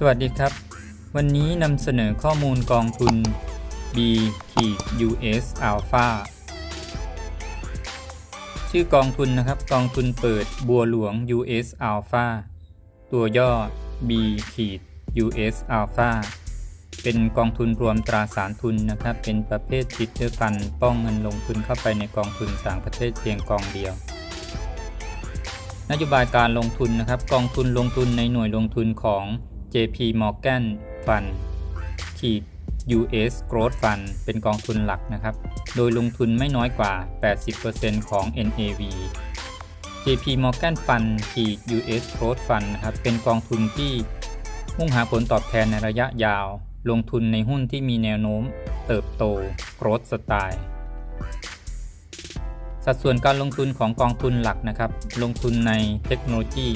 สวัสดีครับ วันนี้นำเสนอข้อมูลกองทุน B ขีด US Alpha ชื่อกองทุนนะครับกองทุนเปิดบัวหลวง US Alpha ตัวย่อ B ขีด US Alpha เป็นกองทุนรวมตราสารทุนนะครับ เป็นประเภทจิตเตอร์ฟันป้องเงินลงทุนเข้าไปในกองทุนต่างประเทศเพียงกองเดียวนโยบายการลงทุนนะครับ กองทุนลงทุนในหน่วยลงทุนของ JP Morgan Fund ขีด US Growth Fund เป็นกองทุนหลักนะครับ โดยลงทุนไม่น้อยกว่า 80%ของ NAV JP Morgan Fund ขีด US Growth Fund นะครับ เป็นกองทุนที่มุ่งหาผลตอบแทนในระยะยาว ลงทุนในหุ้นที่มีแนวโน้ม เติบโต growth style สัดส่วนการลงทุนของกองทุนหลักนะครับ ลงทุนในเทคโนโลยี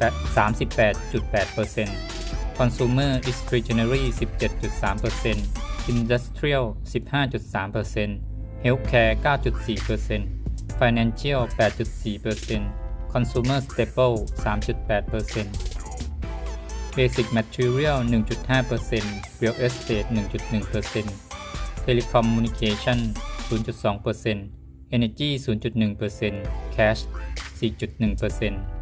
38.8% Consumer Discretionary 17.3% Industrial 15.3% Healthcare 9.4% Financial 8.4% Consumer Staple 3.8% Basic Material 1.5% Real Estate 1.1% Telecommunication 0.2% Energy 0.1% Cash 4.1%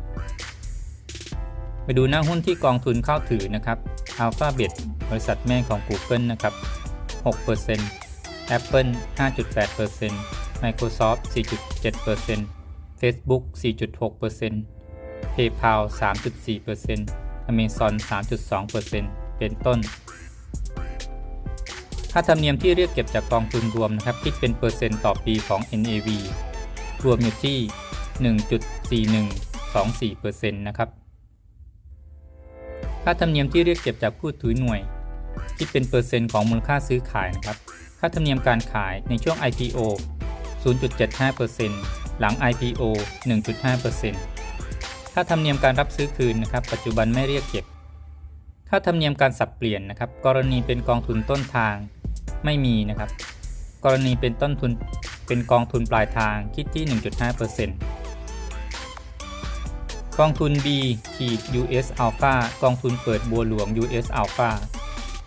ไปดูหน้าหุ้นที่กองทุนเข้าถือนะครับ Alphabet บริษัทแม่ของ Google นะครับ 6% Apple 5.8% Microsoft 4.7% Facebook 4.6% PayPal 3.4% Amazon 3.2%เป็นต้น ค่าธรรมเนียมที่เรียกเก็บจากกองทุนรวมนะครับคิดเป็นเปอร์เซ็นต์ต่อปีของ NAV รวมอยู่ที่ 1.4124%นะครับ ค่าธรรมเนียมที่เรียกเก็บจากผู้ถือหน่วยคิดเป็นเปอร์เซ็นต์ของมูลค่าซื้อขายนะครับ ค่าธรรมเนียมการขายในช่วง IPO 0.75%หลัง IPO 1.5%ค่าธรรมเนียมการรับซื้อคืนนะครับ ปัจจุบันไม่เรียกเก็บ ค่าธรรมเนียมการสับเปลี่ยนนะครับ กรณีเป็นกองทุนต้นทางไม่มีนะครับ กรณีเป็นต้นทุนเป็นกองทุนปลายทางคิดที่ 1.5% กองทุน B ขีด US Alpha กองทุนเปิดบัวหลวง US Alpha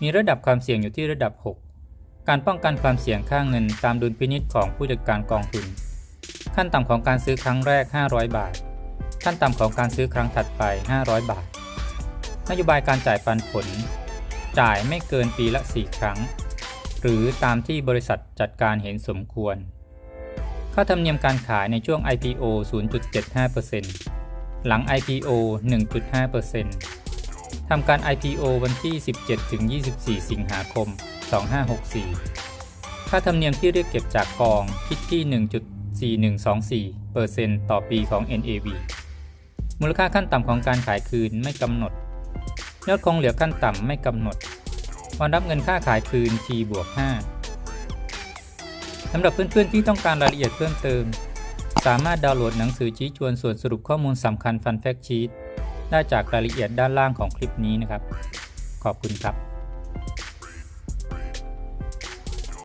มีระดับความเสี่ยงอยู่ที่ระดับ 6 การป้องกันความเสี่ยงค่างเงินตามดุลพินิจของผู้จัดการกองทุน ขั้นต่ำของการซื้อครั้งแรก 500 บาท ขั้นต่ำของการซื้อครั้งถัดไป 500 บาท นโยบายการจ่ายปันผล จ่ายไม่เกินปีละ 4 ครั้ง หรือตามที่บริษัทจัดการเห็นสมควร ค่าธรรมเนียมการขายในช่วง IPO 0.75% หลัง IPO 1.5%ทำการ IPO วันที่ 17-24 สิงหาคม 2564 ค่าธรรมเนียมที่เรียกเก็บจากกองคิดที่ 1.4124%ต่อปีของ NAV มูลค่าขั้นต่ำของการขายคืนไม่กำหนด ยอดคงเหลือขั้นต่ำไม่กำหนด วันรับเงินค่าขายคืน T บวก5สำหรับเพื่อนๆที่ต้องการรายละเอียดเพิ่มเติม สามารถดาวน์โหลดหนังสือชี้ชวนส่วนสรุปข้อมูลสำคัญฟันแฟกชีตได้จากรายละเอียดด้านล่างของคลิปนี้นะครับ ขอบคุณครับ